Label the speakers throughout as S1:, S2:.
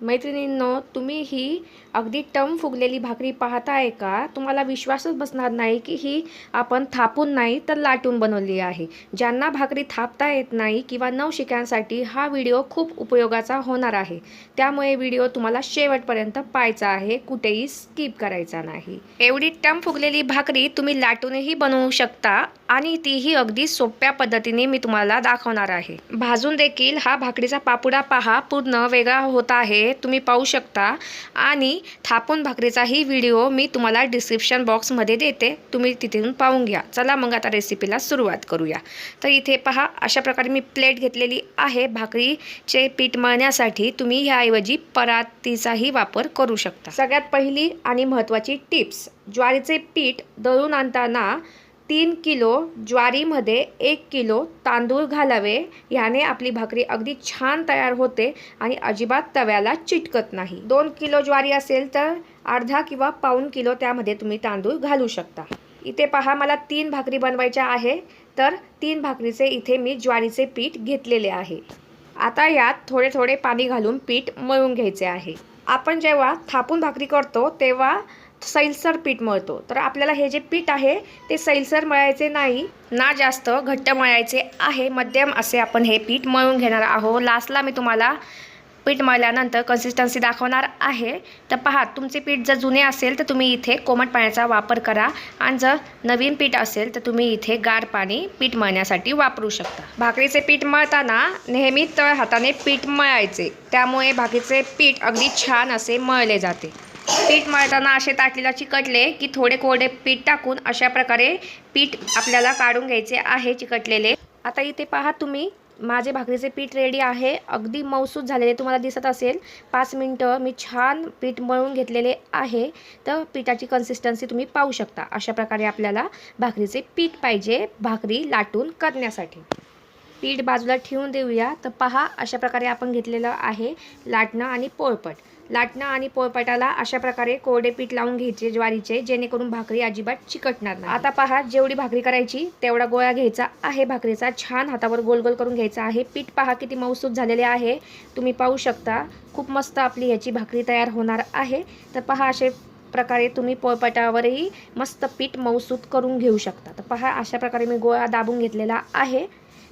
S1: मैत्रिणींनो तुम्ही ही अगदी टम फुगलेली भाकरी पाहताय का? तुम्हाला विश्वासच बसणार नाही की ही आपण थापून नाही तर लाटून बनवली आहे. ज्यांना भाकरी थापता येत नाही किंवा नवशिक्यांसाठी हा व्हिडिओ खूप उपयोगाचा होणार आहे. त्यामुळे व्हिडिओ तुम्हाला शेवटपर्यंत पाहायचा आहे कुठेही स्किप करायचा नाही. एवढी टम फुगलेली भाकरी तुम्ही लाटूनही बनवू शकता. आणि तीही अगदी सोप्या पद्धतीने मी तुम्हाला दाखवणार आहे. भाजून देखील हा भाकरीचा पापुडा पहा पूर्ण वेगळा होत आहे तुम्ही पाहू शकता. आणि थापून भाकरीचाही व्हिडिओ मी तुम्हाला डिस्क्रिप्शन बॉक्समध्ये देते तुम्ही तिथून पाहून घ्या. चला मग आता रेसिपीला सुरुवात करूया. तर इथे पहा अशा प्रकारे मी प्लेट घेतलेली आहे. भाकरीचे पीठ मळण्यासाठी तुम्ही ह्याऐवजी परातीचाही वापर करू शकता. सगळ्यात पहिली आणि महत्त्वाची टिप्स ज्वारीचे पीठ दळून आणताना तीन किलो ज्वारीमध्ये एक किलो तांदूळ घालावे. ह्याने आपली भाकरी अगदी छान तयार होते आणि अजिबात तव्याला चिटकत नाही. दोन किलो ज्वारी असेल तर अर्धा किंवा पाऊण किलो त्यामध्ये तुम्ही तांदूळ घालू शकता. इथे पहा मला तीन भाकरी बनवायच्या आहे. तर तीन भाकरीचे इथे मी ज्वारीचे पीठ घेतलेले आहे. आता यात थोडे थोडे पाणी घालून पीठ मळून घ्यायचे आहे. आपण जेव्हा थापून भाकरी करतो तेव्हा सैलसर पीठ मळतो. तर आपल्याला हे जे पीठ आहे ते सैलसर मळायचे नाही ना जास्त घट्ट मळायचे आहे. मध्यम असे आपण हे पीठ मळून घेणार आहोत. लास्टला मी तुम्हाला पीठ मळल्यानंतर कन्सिस्टन्सी दाखवणार आहे. तर पहा तुमचे पीठ जर जुने असेल तर तुम्ही इथे कोमट पाण्याचा वापर करा. आणि जर नवीन पीठ असेल तर तुम्ही इथे गार पाणी पीठ मळण्यासाठी वापरू शकता. भाकरीचे पीठ मळताना नेहमी तळ हाताने पीठ मळायचे. त्यामुळे भाकरीचे पीठ अगदी छान असे मळले जाते. पीठ मळताना असे ताटलीला चिकटले की थोडे कोरडे पीठ टाकून अशा प्रकारे पीठ आपल्याला काढून घ्यायचे आहे चिकटलेले. आता इथे पहा तुम्ही माझे भाकरीचे पीठ रेडी आहे. अगदी मौसूद झालेले तुम्हाला दिसत असेल. पाच मिनटं मी छान पीठ मळून घेतलेले आहे. तर पिठाची कन्सिस्टन्सी तुम्ही पाहू शकता अशा प्रकारे आपल्याला भाकरीचे पीठ पाहिजे भाकरी लाटून करण्यासाठी. पीठ बाजूला ठेवून देऊया. तर पहा अशा प्रकारे आपण घेतलेलं आहे लाटणं आणि पोळपट. लाटणं आणि पोळपाटाला अशा प्रकारे कोरडे पीठ लावून घ्यायचे ज्वारीचे जेणेकरून भाकरी अजिबात चिकटणार नाही. आता पहा जेवढी भाकरी करायची तेवढा गोळा घ्यायचा आहे भाकरीचा. छान हातावर गोल गोल करून घ्यायचा आहे. पीठ पहा किती मौसूद झालेले आहे. तुम्ही पाहू शकता खूप मस्त आपली ह्याची भाकरी तयार होणार आहे. तर पहा असे प्रकारे तुम्ही पोळपाटावरही मस्त पीठ मौसूद करून घेऊ शकता. तर पहा अशा प्रकारे मी गोळा दाबून घेतलेला आहे.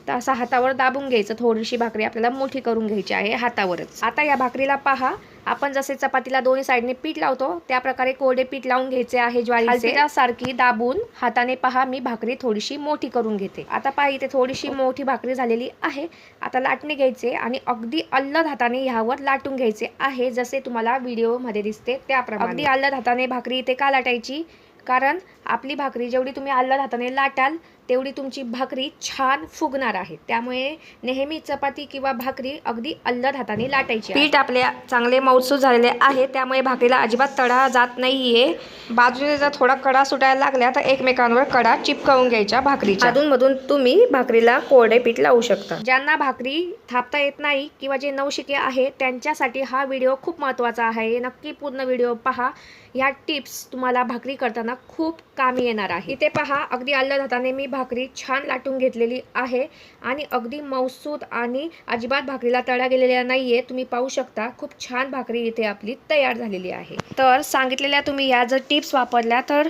S1: तर असा हातावर दाबून घ्यायचं. थोडीशी भाकरी आपल्याला मोठी करून घ्यायची आहे हातावरच. आता या भाकरीला पहा. आपण जसे चपातीला दोन्ही साईडने पीठ लावतो त्या प्रकारे कोरडे पीठ लावून घ्यायचे आहे ज्वारीचे. सारखी दाबून हाताने पहा. मी भाकरी थोडीशी मोठी करून घेते. आता पहा इथे थोडीशी मोठी भाकरी झालेली आहे. आता लाटणे घ्यायचे आणि अगदी अल्लद हाताने ह्यावर लाटून घ्यायचे आहे जसे तुम्हाला व्हिडिओमध्ये दिसते त्याप्रमाणे. अगदी अल्लद हाताने भाकरी इथे का लाटायची? कारण आपली भाकरी जेवढी तुम्ही अल्लद हाताने लाटाल तेवढी तुमची भाकरी छान फुगणार आहे. त्यामुळे नेहमी चपाती किंवा भाकरी अगदी अल्लद हाताने लाटायची पीठ आपले चांगले मौसूद झालेले आहे त्यामुळे भाकरीला अजिबात तडा जात नाहीये. बाजूने जर थोडा कडा सुटायला लागल्या तर एकमेकांवर कडा चिपकावून घ्यायच्या भाकरीच्या. अधूनमधून तुम्ही भाकरीला कोरडे पीठ लावू शकता. ज्यांना भाकरी थापता येत नाही किंवा जे नवशिके आहे त्यांच्यासाठी हा व्हिडिओ खूप महत्त्वाचा आहे. नक्की पूर्ण व्हिडिओ पहा. ह्या टिप्स तुम्हाला भाकरी करताना खूप कामी येणार आहे. इथे पहा अगदी अल्लद हाताने मी भाकरी छान लाटून घेतलेली आहे. आणि अगदी मौसूद आणि अजिबात भाकरीला तळा गेलेल्या आहे तुम्ही पाहू शकता खूप छान भाकरी इथे आपली तयार झालेली आहे. तर सांगितलेल्या तुम्ही या जर टिप्स वापरल्या तर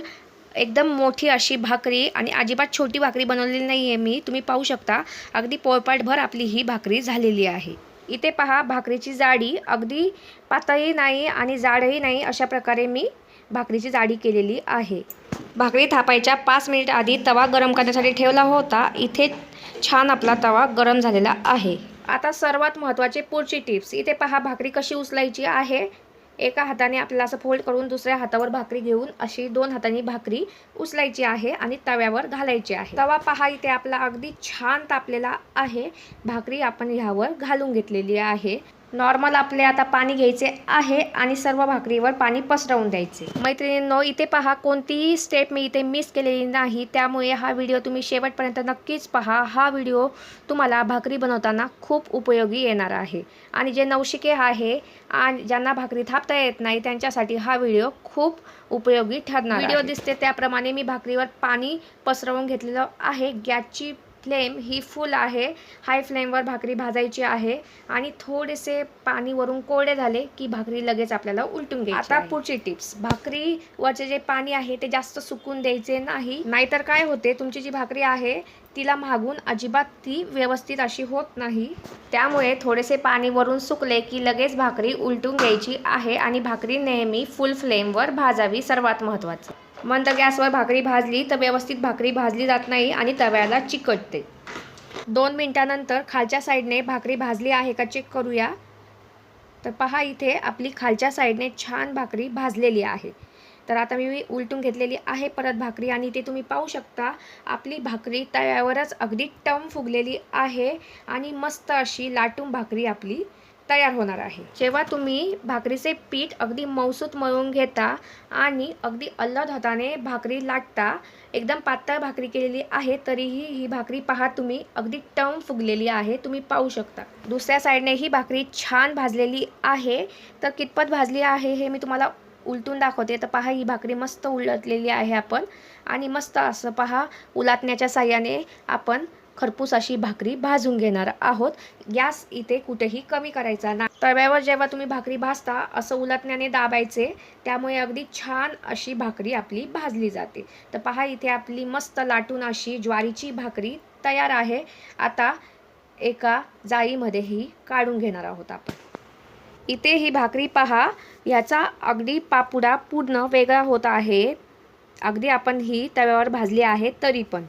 S1: एकदम मोठी अशी भाकरी आणि अजिबात छोटी भाकरी बनवलेली नाही आहे मी. तुम्ही पाहू शकता अगदी पोळपाटभर आपली ही भाकरी झालेली आहे. इथे पहा भाकरीची जाडी अगदी पातळही नाही आणि जाडही नाही अशा प्रकारे मी भाकरीची जाडी केलेली आहे. भाकरी थापायच्या पाच मिनिट आधी तवा गरम करण्यासाठी ठेवला होता. इथे छान आपला तवा गरम झालेला आहे. आता सर्वात महत्त्वाचे पुढची टिप्स. इथे पहा भाकरी कशी उचलायची आहे. एका हाताने आपल्याला असं फोल्ड करून दुसऱ्या हातावर भाकरी घेऊन अशी दोन हातांनी भाकरी उचलायची आहे आणि तव्यावर घालायची आहे. तवा पहा इथे आपला अगदी छान तापलेला आहे. भाकरी आपण ह्यावर घालून घेतलेली आहे. नॉर्मल आपले आता पाणी घ्यायचे आहे आणि सर्व भाकरीवर पाणी पसरवून द्यायचे. मैत्रिणींनो इथे पहा कोणतीही स्टेप मी इथे मिस केलेली नाही. त्यामुळे हा व्हिडिओ तुम्ही शेवटपर्यंत नक्कीच पहा. हा व्हिडिओ तुम्हाला भाकरी बनवताना खूप उपयोगी येणार आहे. आणि जे नवशिके आहे आणि ज्यांना भाकरी थापता येत नाही त्यांच्यासाठी हा व्हिडिओ खूप उपयोगी ठरणार व्हिडिओ दिसते त्याप्रमाणे मी भाकरीवर पाणी पसरवून घेतलेलं आहे. गॅसची फ्लेम ही फुल आहे. हाय फ्लेमवर भाकरी भाजायची आहे आणि थोडेसे पाणी वरून कोरडे झाले की भाकरी लगेच आपल्याला उलटून घ्यायची आता पुढची टिप्स. भाकरीवरचे जे पाणी आहे ते जास्त सुकून द्यायचे नाही. नाहीतर काय होते? तुमची जी भाकरी आहे तिला मागून अजिबात ती व्यवस्थित अशी होत नाही. त्यामुळे थोडेसे पाणी वरून सुकले की लगेच भाकरी उलटून घ्यायची आहे आणि भाकरी नेहमी फुल फ्लेमवर भाजावी सर्वात महत्त्वाचं. मंद गॅसवर भाकरी भाजली तर व्यवस्थित भाकरी भाजली जात नाही आणि तव्याला चिकटते. दोन मिनटानंतर खालच्या साईडने भाकरी भाजली आहे का चेक करूया. तर पहा इथे आपली खालच्या साईडने छान भाकरी भाजलेली आहे. तर आता मी उलटून घेतलेली आहे परत भाकरी आणि इथे तुम्ही पाहू शकता आपली भाकरी तव्यावरच अगदी टम फुगलेली आहे आणि मस्त अशी लाटून भाकरी आपली तयार होणार आहे. जेव्हा तुम्ही भाकरीचे पीठ अगदी मौसूत मळून घेता आणि अगदी अल्लद हाताने भाकरी लाटता एकदम पातळ भाकरी केलेली आहे तरीही ही भाकरी पहा तुम्ही अगदी टम फुगलेली आहे तुम्ही पाहू शकता. दुसऱ्या साईडने ही भाकरी छान भाजलेली आहे. तर कितपत भाजली आहे हे मी तुम्हाला उलटून दाखवते. तर पहा ही भाकरी मस्त उलटलेली आहे आपण. आणि मस्त असं पहा उलाटण्याच्या साह्याने आपण खरपूस अशी भाकरी भाजून घेणार आहोत. गॅस इथे कुठेही कमी करायचा ना तव्यावर जेव्हा तुम्ही भाकरी भाजता असं उलटण्याने दाबायचे. त्यामुळे अगदी छान अशी भाकरी आपली भाजली जाते. तर पहा इथे आपली मस्त लाटून अशी ज्वारीची भाकरी तयार आहे. आता एका जाळीमध्ये ही काढून घेणार आहोत आपण. इथे ही भाकरी पहा याचा अगदी पापुडा पूर्ण वेगळा होत आहे. अगदी आपण ही तव्यावर भाजली आहे तरी पण.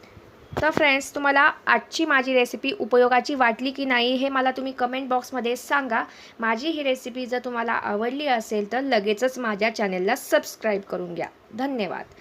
S1: तर फ्रेंड्स तुम्हाला आजची माझी रेसिपी उपयोगाची वाटली की नाही हे मला तुम्ही कमेंट बॉक्समध्ये सांगा. माझी ही रेसिपी जर तुम्हाला आवडली असेल तर लगेचच माझ्या चॅनेलला सबस्क्राईब करून घ्या. धन्यवाद.